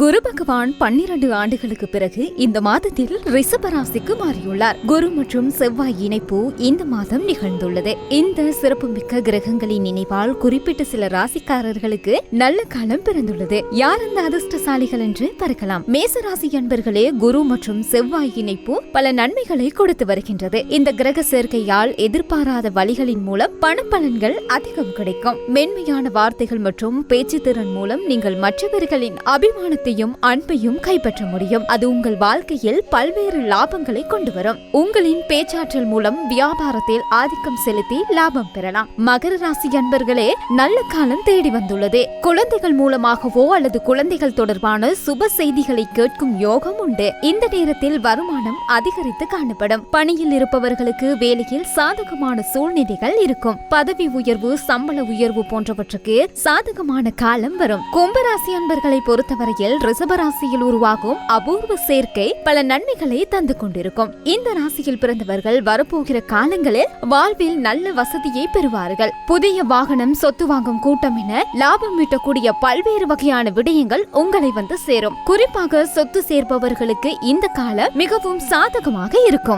குரு பகவான் பன்னிரண்டு ஆண்டுகளுக்கு பிறகு இந்த மாதத்தில் ரிஷபராசிக்கு மாறியுள்ளார். குரு மற்றும் செவ்வாய் இணைப்பு இந்த மாதம் நிகழ்ந்துள்ளது. இந்த சிறப்புமிக்க கிரகங்களின் நினைவால் குறிப்பிட்ட சில ராசிக்காரர்களுக்கு நல்ல காலம் பிறந்துள்ளது. யார் அந்த அதிர்ஷ்டசாலிகள் என்று பார்க்கலாம். மேச ராசி அன்பர்களே குரு மற்றும் செவ்வாய் இணைப்பு பல நன்மைகளை கொடுத்து வருகின்றது. இந்த கிரக சேர்க்கையால் எதிர்பாராத வழிகளின் மூலம் பணப்பலன்கள் அதிகம் கிடைக்கும். மென்மையான வார்த்தைகள் மற்றும் பேச்சு திறன் மூலம் நீங்கள் மற்றவர்களின் அபிமான அபிமானத்தையும் அன்பையும் கைப்பற்ற முடியும். அது உங்கள் வாழ்க்கையில் பல்வேறு லாபங்களை கொண்டு வரும் உங்களின் பேச்சாற்றல் மூலம் வியாபாரத்தில் ஆதிக்கம் செலுத்தி லாபம் பெறலாம். மகர ராசி அன்பர்களே நல்ல காலம் தேடி வந்துள்ளது. குழந்தைகள் மூலமாகவோ அல்லது குழந்தைகள் தொடர்பான சுப செய்திகளை கேட்கும் யோகம் உண்டு. இந்த நேரத்தில் வருமானம் அதிகரித்து காணப்படும். பணியில் இருப்பவர்களுக்கு வேலையில் சாதகமான சூழ்நிலைகள் இருக்கும். பதவி உயர்வு சம்பள உயர்வு போன்றவற்றுக்கு சாதகமான காலம் வரும். கும்பராசி அன்பர்களை பொறுத்தவரையில் ரிஷபராசியில் உருவாகும் அபூர்வ சேர்க்கை பல நன்மைகளை தந்து கொண்டிருக்கும். இந்த ராசியில் பிறந்தவர்கள் வரப்போகிற காலங்களில் வாழ்வில் நல்ல வசதியை பெறுவார்கள். புதிய வாகனம் சொத்து வாங்கும் கூட்டம் என லாபம் ஈட்டக்கூடிய பல்வேறு வகையான விடயங்கள் உங்களை வந்து சேரும். குறிப்பாக சொத்து சேர்ப்பவர்களுக்கு இந்த காலம் மிகவும் சாதகமாக இருக்கும்.